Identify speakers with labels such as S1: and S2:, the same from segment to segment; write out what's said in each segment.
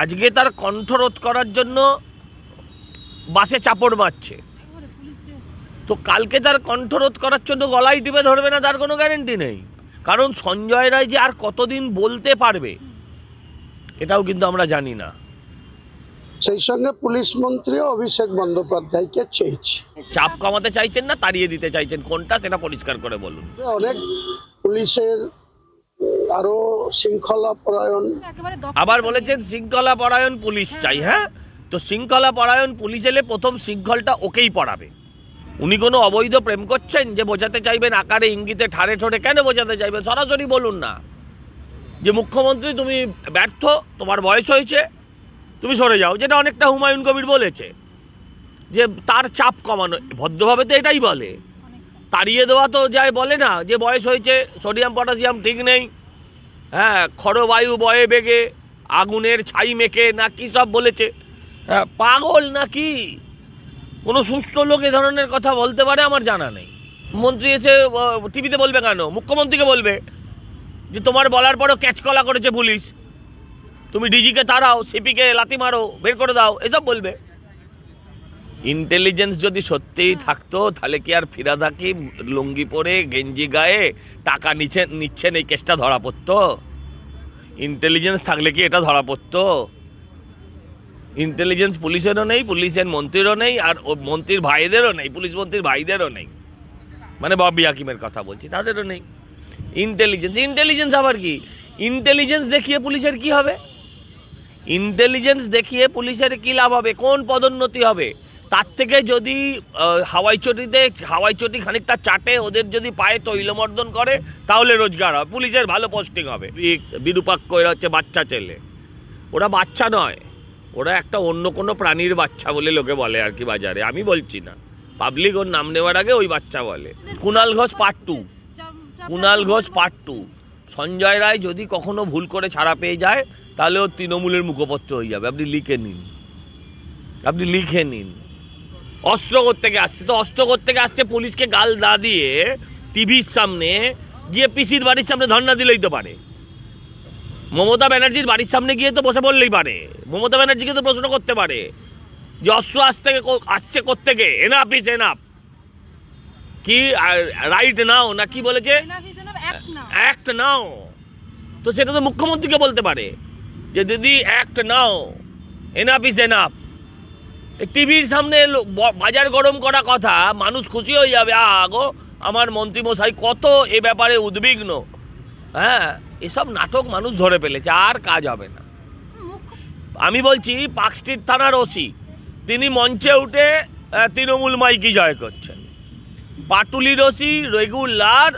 S1: আজকে তার কণ্ঠরোধ করার জন্য বাসে চাপড় মারছে। তো কালকে তার কণ্ঠরোধ করার জন্য গলায় টিপে ধরবে না তার কোনো গ্যারেন্টি নেই। কারণ সঞ্জয় রায় যে আর কতদিন বলতে পারবে এটাও কিন্তু আমরা জানি না।
S2: সেই সঙ্গে পুলিশ মন্ত্রী অভিষেক বন্দ্যোপাধ্যায়কে চেয়েছি।
S1: চাপ কমাতে চাইছেন না তাড়িয়ে দিতে চাইছেন। কোনটা সেটা পরিষ্কার করে বলুন।
S2: অনেক পুলিশের আরও শৃঙ্খলা পরায়ণ।
S1: আবার বলেছেন শৃঙ্খলা পরায়ণ পুলিশ চাই হ্যাঁ। তো শৃঙ্খলা পরায়ণ পুলিশ এলে প্রথম শৃঙ্খলটা ওকেই পড়াবে। উনি কোনো অবৈধ প্রেম করছেন যে বোঝাতে চাইবেন আকারে ইঙ্গিতে ঠারে ঠোড়ে কেন বোঝাতে চাইবেন? সরাসরি বলুন না। যে মুখ্যমন্ত্রী তুমি ব্যর্থ তোমার বয়স হয়েছে তুমি সরে যাও যেটা অনেকটা হুমায়ুন কবির বলেছে যে তার চাপ কমানো ভদ্রভাবে তো এটাই বলে। তাড়িয়ে দেওয়া তো যায় বলে না যে বয়স হয়েছে সোডিয়াম পটাশিয়াম ঠিক নেই হ্যাঁ খড়বায়ু বয়ে বেগে আগুনের ছাই মেখে না কি সব বলেছে? হ্যাঁ, পাগল নাকি কোনো সুস্থ লোক এ ধরনের কথা বলতে পারে আমার জানা নেই। মন্ত্রী এসে টিভিতে বলবে কেন? মুখ্যমন্ত্রীকে বলবে যে তোমার বলার পরও ক্যাচকলা করেছে পুলিশ। তুমি ডিজিকে তাড়াও সিপিকে লাথি মারো বের করে দাও এসব বলবে। ইন্টেলিজেন্স যদি সত্যিই থাকতো তাহলে কি আর ফিরাদ হাকিম লুঙ্গি পরে গেঞ্জি গায়ে টাকা নিচ্ছে নিচ্ছেন এই কেসটা ধরা পড়তো? ইন্টেলিজেন্স থাকলে কি এটা ধরা পড়তো? ইন্টেলিজেন্স পুলিশেরও নেই পুলিশের মন্ত্রীরও নেই আর ও মন্ত্রীর ভাইদেরও নেই পুলিশ মন্ত্রীর ভাইদেরও নেই। মানে ববি হাকিমের কথা বলছি তাদেরও নেই। ইন্টেলিজেন্স ইন্টেলিজেন্স আবার কি? ইন্টেলিজেন্স দেখিয়ে পুলিশের কি হবে? ইন্টেলিজেন্স দেখিয়ে পুলিশের কী লাভ হবে? কোন পদোন্নতি হবে? তার থেকে যদি হাওয়াই চটিতে, হাওয়াই চটি খানিকটা চাটে, ওদের যদি পায়ে তৈলমর্দন করে, তাহলে রোজগার হবে। পুলিশের ভালো পোস্টিং হবে। বিরূপাক্ষ, এরা হচ্ছে বাচ্চা ছেলে। ওরা বাচ্চা নয়। ওরা একটা অন্য কোনো প্রাণীর বাচ্চা বলে লোকে বলে আর কি বাজারে। আমি বলছি না। পাবলিক ওর নাম নেওয়ার আগে ওই বাচ্চা বলে। Kunal Ghosh part two Kunal Ghosh part two Sanjay Roy যদি কখনো ভুল করে ছাড়া পেয়ে যায়, তাহলে ও তৃণমূলের মুখপত্র হয়ে যাবে। আপনি লিখে নিন। আপনি লিখে নিন। অস্ত্র থেকে আসছে? তো অস্ত্র থেকে আসছে? পুলিশকে গাল দা দিয়ে টিভির সামনে গিয়ে পিসির বাড়ির সামনে ধর্ণা দিলেই তো পারে। মমতা ব্যানার্জির বাড়ির সামনে গিয়ে তো বসে বললেই পারে। মমতা ব্যানার্জিকে তো প্রশ্ন করতে পারে যে অস্ত্র আসতে আসছে কোত্থেকে? এনাফ ইস এনাফ কি রাইট নাও না কি বলেছে? অ্যাক্ট নাও তো সেটা তো মুখ্যমন্ত্রীকে বলতে পারে যে দিদি act now enough is enough টিভির সামনে বাজার গরম করা কথা, মানুষ খুশি হয়ে যাবে। আগো, আমার মন্ত্রীমশাই কত এ ব্যাপারে উদ্বিগ্ন। হ্যাঁ এসব নাটক মানুষ ধরে ফেলেছে, আর কাজ হবে না। আমি বলছি, পার্ক স্ট্রিট থানার ওসি, তিনি মঞ্চে উঠে তৃণমূল মাইকি জয় করছেন। পাটুলি রসি রেগুলার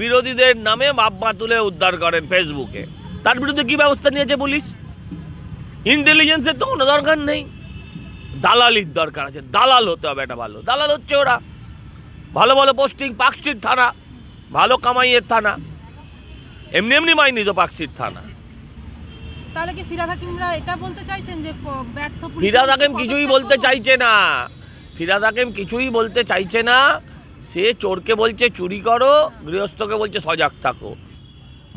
S1: বিরোধীদের নামে মাপমা তুলে উদ্ধার করেন ফেসবুকে। তার বিরুদ্ধে কি ব্যবস্থা নিয়েছে পুলিশ? ইন্টেলিজেন্সের তো কোনো দরকার নেই। দালালির দরকার আছে। দালাল হতে হবে এটা ভালো। দালাল হচ্ছে ওরা। ভালো ভালো পোস্টিং পার্কস্ট্রিট থানা ভালো কামাইয়ের থানা। এমনি এমনি মাইনি তো পার্কস্ট্রিট থানা।
S3: তাহলে কি ফিরাদ হাকিমরা এটা বলতে চাইছেন যে ব্যর্থ
S1: ফিরাদ হাকিম কিছুই বলতে চাইছে না। ফিরাদ হাকিম কিছুই বলতে চাইছে না। সে চোরকে বলছে চুরি করো। গৃহস্থকে বলছে সজাগ থাকো।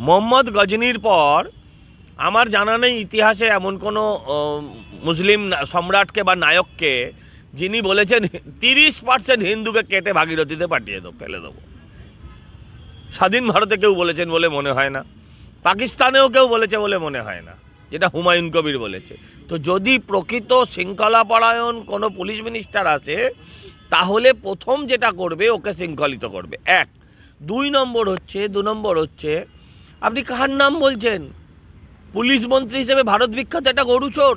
S1: মোহাম্মদ গজনির পর আমার জানা নেই ইতিহাসে এমন কোনো মুসলিম সম্রাটকে বা নায়ককে যিনি বলেছেন তিরিশ পার্সেন্ট হিন্দুকে কেটে ভাগীরথীতে পাঠিয়ে দেবো, ফেলে দেবো। স্বাধীন ভারতে কেউ বলেছেন বলে মনে হয় না। পাকিস্তানেও কেউ বলেছে বলে মনে হয় না, যেটা হুমায়ুন কবির বলেছে। তো যদি প্রকৃত শৃঙ্খলাপরায়ণ কোনো পুলিশ মিনিস্টার আসে, তাহলে প্রথম যেটা করবে, ওকে শৃঙ্খলিত করবে। এক। দুই নম্বর হচ্ছে, দু নম্বর হচ্ছে, আপনি কার নাম বলছেন? পুলিশ মন্ত্রী হিসেবে ভারত বিখ্যাত একটা গরু চোর।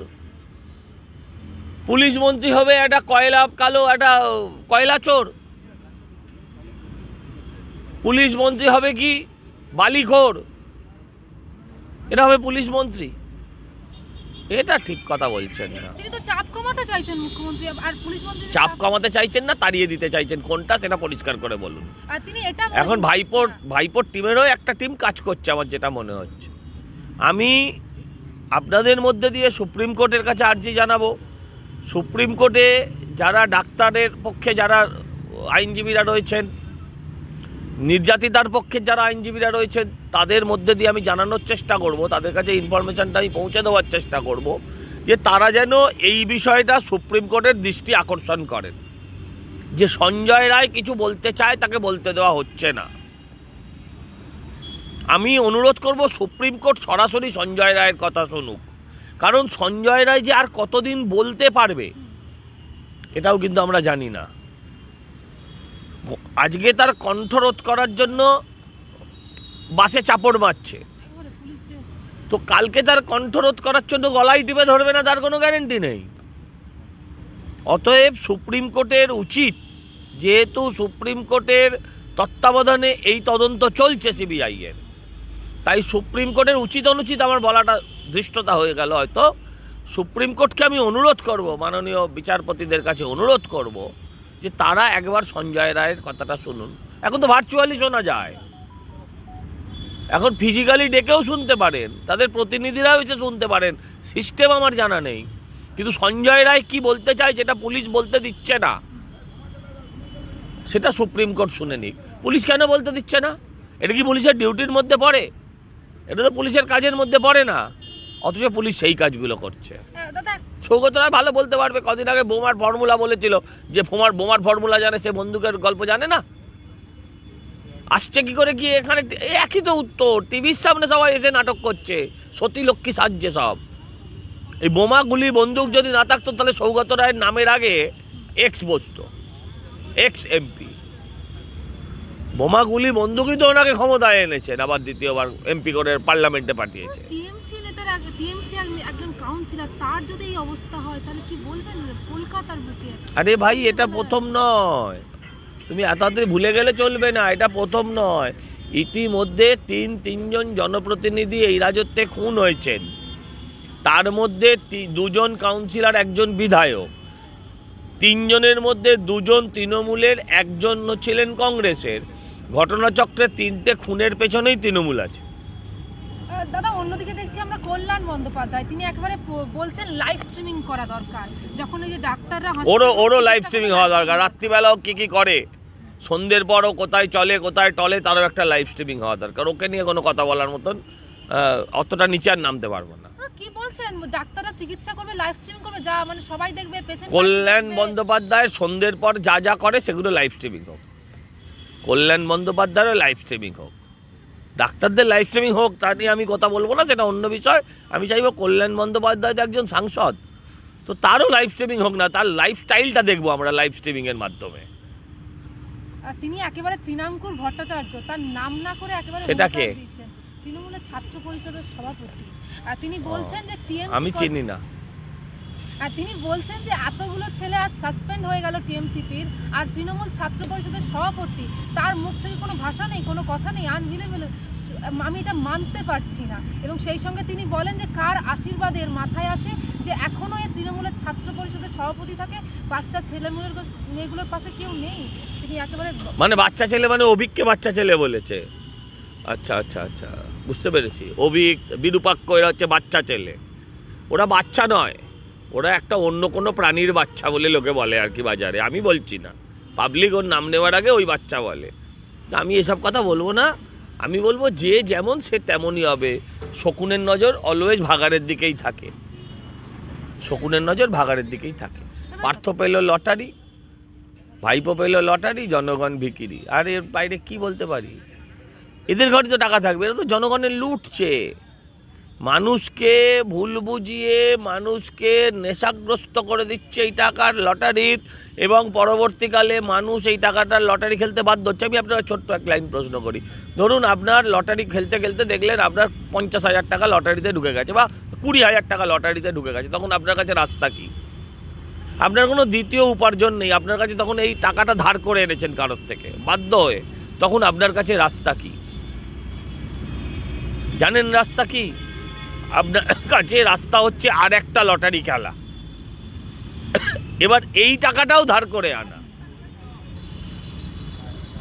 S1: পুলিশ মন্ত্রী হবে একটা কয়লা কালো একটা কয়লা চোর। পুলিশ মন্ত্রী হবে কি? বালিখোর এটা হবে পুলিশ মন্ত্রী। এটা ঠিক কথা বলছেন না।
S3: চাপ কমাতে চাইছেন মুখ্যমন্ত্রী আর পুলিশ মন্ত্রী
S1: চাপ কমাতে চাইছেন না তাড়িয়ে দিতে চাইছেন। কোনটা সেটা পরিষ্কার করে বলুন।
S3: আর তিনি এটা
S1: এখন ভাইপোর
S3: হ্যাঁ।
S1: ভাইপোর টিমেরও একটা টিম কাজ করছে আমার যেটা মনে হচ্ছে। আমি আপনাদের মধ্যে দিয়ে সুপ্রিম কোর্টের কাছে আর্জি জানাব। সুপ্রিম কোর্টে যারা ডাক্তারের পক্ষে যারা আইনজীবীরা রয়েছেন, নির্যাতিতার পক্ষে যারা আইনজীবীরা রয়েছেন, তাদের মধ্যে দিয়ে আমি জানানোর চেষ্টা করব, তাদের কাছে ইনফরমেশনটা আমি পৌঁছে দেওয়ার চেষ্টা করব, যে তারা যেন এই বিষয়টা সুপ্রিম কোর্টের দৃষ্টি আকর্ষণ করেন। যে সঞ্জয় রায় কিছু বলতে চায়, তাকে বলতে দেওয়া হচ্ছে না। আমি অনুরোধ করব সুপ্রিম কোর্ট সরাসরি সঞ্জয় রায়ের কথা শুনুক। কারণ সঞ্জয় রায় যে আর কতদিন বলতে পারবে, এটাও কিন্তু আমরা জানি না। আজকে তার কণ্ঠরোধ করার জন্য বাসে চাপড় মারছে। তো কালকে তার কণ্ঠরোধ করার জন্য গলায় টিপে ধরবে না, তার কোনো গ্যারেন্টি নেই। অতএব সুপ্রিম কোর্টের উচিত যেহেতু সুপ্রিম কোর্টের তত্ত্বাবধানে এই তদন্ত চলছে সিবিআই এর। তাই সুপ্রিম কোর্টের উচিত অনুচিত আমার বলাটা ধৃষ্টতা হয়ে গেল হয়তো। সুপ্রিম কোর্টকে আমি অনুরোধ করব, মাননীয় বিচারপতিদের কাছে অনুরোধ করব যে তারা একবার সঞ্জয় রায়ের কথাটা শুনুন। এখন তো ভার্চুয়ালি শোনা যায়। এখন ফিজিক্যালি ডেকেও শুনতে পারেন, তাদের প্রতিনিধিরাও এসে শুনতে পারেন সিস্টেম আমার জানা নেই। কিন্তু সঞ্জয় রায় কি বলতে চায় যেটা পুলিশ বলতে দিচ্ছে না, সেটা সুপ্রিম কোর্ট শুনে নিক। পুলিশ কেন বলতে দিচ্ছে না? এটা কি পুলিশের ডিউটির মধ্যে পড়ে? এটা তো পুলিশের কাজের মধ্যে পড়ে না। অথচ পুলিশ সেই কাজগুলো করছে।
S3: আহ, দাদা।
S1: সৌগত রায় ভালো বলতে পারবে কদিন আগে বোমার ফর্মুলা বলেছিল যে বোমার বোমার ফর্মুলা জানে সে বন্দুকের গল্প জানে না? আসছে কি করে গিয়ে এখানে? একই তো উত্তর। টিভির সামনে সবাই এসে নাটক করছে। সতী লক্ষ্মী সাজছে সব। এই বোমা গুলি বন্দুক যদি না থাকতো তাহলে সৌগত রায়ের নামের আগে এক্স বসতো। এক্স এমপি বোমা গুলি বন্দুকই তো ওনাকে ক্ষমতায় এনেছেন আবার দ্বিতীয়বার এমপি করে পার্লামেন্টে পাঠিয়েছে।
S3: টিএমসি নেতার টিএমসি একজন কাউন্সিলর তার যদি এই অবস্থা হয় তাহলে কি বলবেন কলকাতার বুকে
S1: আরে ভাই এটা প্রথম নয়। তুমি এত তাড়াতাড়ি ভুলে গেলে চলবে না এটা প্রথম নয়। ইতিমধ্যে তিন তিনজন জনপ্রতিনিধি এই রাজত্বে খুন হয়েছেন। তার মধ্যে দুজন কাউন্সিলর একজন বিধায়ক। তিনজনের মধ্যে দুজন তৃণমূলের একজন ছিলেন কংগ্রেসের। ঘটনাচক্রে তিনটে খুনের পেছনেই তৃণমূল আছে।
S3: দাদা অন্যদিকে দেখছি আমরা কল্যাণ বন্দ্যোপাধ্যায় তিনি একেবারে বলছেন লাইভ স্ট্রিমিং করা দরকার। যখন এই যে ডাক্তাররা
S1: ওরও ওরও লাইভ স্ট্রিমিং হওয়া দরকার। রাত্রিবেলাও কী কী করে? সন্ধ্যের পরও কোথায় চলে কোথায় টলে তারও একটা লাইভ স্ট্রিমিং হওয়া দরকার। ওকে নিয়ে কোনো কথা বলার মতন অতটা নিচে আর নামতে পারব না।
S3: কি বলছেন? ডাক্তাররা চিকিৎসা করবে লাইভ স্ট্রিমিং করবে যা মানে সবাই দেখবে পেশেন্ট
S1: কল্যাণ বন্দ্যোপাধ্যায় সন্ধ্যের পর যা যা করে সেগুলো লাইভ স্ট্রিমিং হোক। কল্যাণ বন্দ্যোপাধ্যায়েরও লাইভ স্ট্রিমিং হোক। ডাক্তারদের লাইভ স্ট্রিমিং হোক তা নিয়ে আমি কথা বলব না সেটা অন্য বিষয়। আমি চাইব কল্যাণ বন্দ্যোপাধ্যায় তো একজন সাংসদ। তো তারও লাইভ স্ট্রিমিং হোক না তার লাইফস্টাইলটা দেখব আমরা লাইভ স্ট্রিমিংয়ের মাধ্যমে।
S3: তিনি একেবারে তৃণাঙ্কুর ভট্টাচার্য তার নাম না করে একেবারে
S1: সেটা
S3: হুঙ্কার
S1: কে?
S3: তৃণমূলের ছাত্র পরিষদের সভাপতি। আর তিনি বলছেন যে
S1: আমি চিনি না।
S3: আর তিনি বলছেন যে এতগুলো ছেলে আর সাসপেন্ড হয়ে গেল টিএমসিপির, আর তৃণমূল ছাত্র পরিষদের সভাপতি। তার মুখ থেকে কোনো ভাষা নেই, কোনো কথা নেই আনবিলেবেল আমি এটা মানতে পারছি না। এবং সেই সঙ্গে তিনি বলেন যে কার আশীর্বাদের মাথায় আছে যে এখনও এই তৃণমূলের ছাত্র পরিষদের সভাপতি থাকে, বাচ্চা ছেলেমেয়ের মেয়েগুলোর পাশে কেউ নেই। তিনি একেবারে
S1: মানে বাচ্চা ছেলে মানে অভিককে বাচ্চা ছেলে বলেছে। আচ্ছা আচ্ছা আচ্ছা বুঝতে পেরেছি। অভিক, বিরূপাক্ষ, এরা হচ্ছে বাচ্চা ছেলে। ওরা বাচ্চা নয়। ওরা একটা অন্য কোনো প্রাণীর বাচ্চা বলে লোকে বলে আর কি বাজারে। আমি বলছি না। পাবলিক ওর নাম নেওয়ার আগে ওই বাচ্চা বলে। আমি এসব কথা বলব না। আমি বলব যে যেমন সে তেমনই হবে। শকুনের নজর অলওয়েজ ভাগাড়ের দিকেই থাকে। শকুনের নজর ভাগাড়ের দিকেই থাকে। পার্থ পেল লটারি, ভাইপো পেল লটারি, জনগণ ভিকিরি। আর এর বাইরে কি বলতে পারি? এদের ঘরে তো টাকা থাকবে, এরা তো জনগণের লুটছে মানুষকে ভুল বুঝিয়ে মানুষকে নেশাগ্রস্ত করে দিচ্ছে এই টাকার লটারির এবং পরবর্তীকালে মানুষ এই টাকাটার লটারি খেলতে বাধ্য হচ্ছে। আমি আপনার ছোট্ট এক লাইন প্রশ্ন করি। ধরুন আপনার লটারি খেলতে খেলতে দেখলেন আপনার পঞ্চাশ হাজার টাকা লটারিতে ঢুকে গেছে বা কুড়ি হাজার টাকা লটারিতে ঢুকে গেছে। তখন আপনার কাছে রাস্তা কী? আপনার কোনো দ্বিতীয় উপার্জন নেই। আপনার কাছে তখন এই টাকাটা ধার করে এনেছেন কারোর থেকে। বাধ্য হয়ে। তখন আপনার কাছে রাস্তা কি? জানেন রাস্তা কি? আপনার কাছে রাস্তা হচ্ছে আর একটা লটারি খেলা। এবার এই টাকাটাও ধার করে আনা।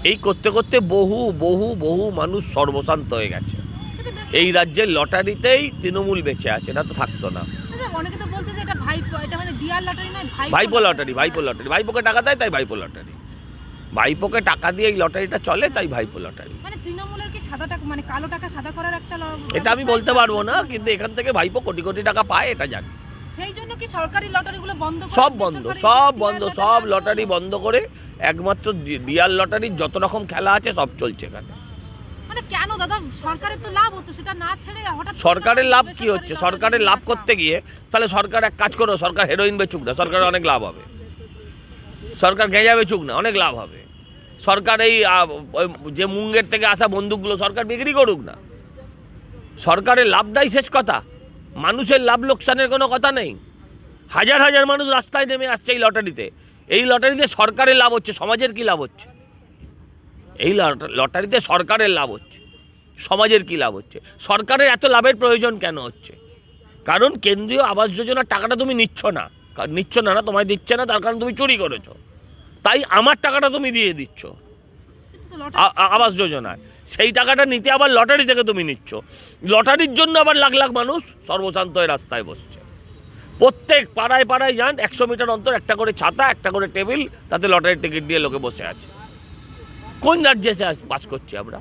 S1: এই করতে করতে বহু বহু বহু মানুষ সর্বশান্ত হয়ে গেছে। এই রাজ্যের লটারিতেই তৃণমূল বেঁচে আছে এটা তো থাকতো না।
S3: দাদা, অনেকে তো বলছে যে এটা ভাইপো মানে ভাইপো
S1: লটারি ভাইপো লটারি। ভাইপোকে টাকা দেয় তাই ভাইপো লটারি। ভাইপোকে টাকা দিয়ে এই লটারিটা চলে তাই ভাইপো লটারি।
S3: মানে তৃণমূলের কি সাদা টাকা মানে কালো টাকা সাদা করার একটা
S1: এটা আমি বলতে পারব না কিন্তু এখান থেকে ভাইপো কোটি কোটি টাকা পায় এটা জানি।
S3: সেই জন্য কি সরকারি লটারিগুলো বন্ধ
S1: সব বন্ধ সব বন্ধ সব লটারি বন্ধ করে একমাত্র ডি- ডিয়ার লটারির যত রকম খেলা আছে সব চলছে এখানে।
S3: মানে কেন দাদা? সরকারের তো লাভ হতো সেটা না ছেড়ে হঠাৎ
S1: সরকারের লাভ কি হচ্ছে? সরকারের লাভ করতে গিয়ে তাহলে সরকার এক কাজ করো সরকার হেরোইন বেচুক না সরকারের অনেক লাভ হবে। সরকার গেঁজা বেচুক না অনেক লাভ হবে। সরকার এই যে মুঙ্গের থেকে আসা বন্দুকগুলো সরকার বিক্রি করুক না। সরকারের লাভটাই শেষ কথা। মানুষের লাভ লোকসানের কোনো কথা নেই। হাজার হাজার মানুষ রাস্তায় নেমে আসছে এই লটারিতে। এই লটারিতে সরকারের লাভ হচ্ছে, সমাজের কি লাভ হচ্ছে? এই লট- লটারিতে সরকারের লাভ হচ্ছে, সমাজের কি লাভ হচ্ছে? সরকারের এত লাভের প্রয়োজন কেন হচ্ছে? কারণ কেন্দ্রীয় আবাস যোজনার টাকাটা তুমি নিচ্ছ না। নিচ্ছ না না তোমায় দিচ্ছে না, তার কারণ তুমি চুরি করেছ। তাই আমার টাকাটা তুমি দিয়ে দিচ্ছ। আবাস যোজনায়। সেই টাকাটা নিতে আবার লটারি থেকে তুমি নিচ্ছ। লটারির জন্য আবার লাখ লাখ মানুষ সর্বশান্ত হয়ে রাস্তায় বসছে। প্রত্যেক পাড়ায় পাড়ায় যান একশো মিটার অন্তর একটা করে ছাতা একটা করে টেবিল তাতে লটারির টিকিট দিয়ে লোকে বসে আছে। কোন রাজ্যে এসে বাস করছি আমরা?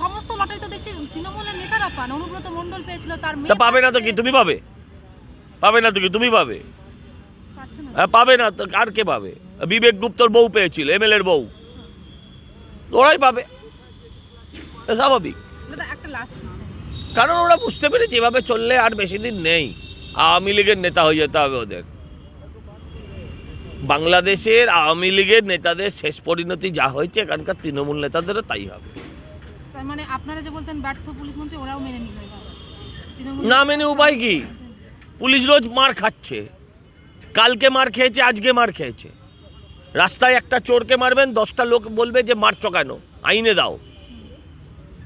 S3: সমস্ত লটারি তো দেখছি তৃণমূলের নেতারা পান। অনুব্রত মণ্ডল পেয়েছিল তার
S1: পাবে না তো কি? তুমি পাবে? পাবে না তো কি? তুমি পাবে? হ্যাঁ পাবে না তো আর কে পাবে? বিবেক গুপ্তর বউ পেয়েছিল এমএলএর বউ। ওরাই পাবে। স্বাভাবিক। কারণ ওরা বুঝতে পেরেছে এভাবে চললে আর বেশি দিন নেই। আওয়ামী লীগের নেতা হয়ে যেতে হবে ওদের। বাংলাদেশের আওয়ামী লীগের নেতাদের শেষ পরিণতি যা হয়েছে এখানকার তৃণমূল নেতাদেরও তাই হবে।
S3: মানে আপনারা যে বলতেন ব্যর্থ পুলিশ মন্ত্রী ওরাও মেনে নিল এবার। তৃণমূল
S1: না মেনে উপায় কি? পুলিশ রোজ মার খাচ্ছে। কালকে মার খেয়েছে আজকে মার খেয়েছে। রাস্তায় একটা চোরকে মারবেন দশটা লোক বলবে যে মারছ কেন? আইনে দাও।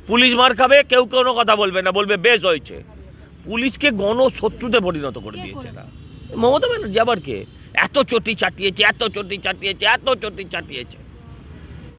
S1: পুলিশ মার খাবে কেউ কোনো কথা বলবে না বলবে বেশ হয়েছে। পুলিশকে গণশত্রুতে পরিণত করে দিয়েছে না মমতা ব্যানার্জি আবার কে? এত চটি চাটিয়েছে এত চটি চাটিয়েছে এত চটি চাটিয়েছে।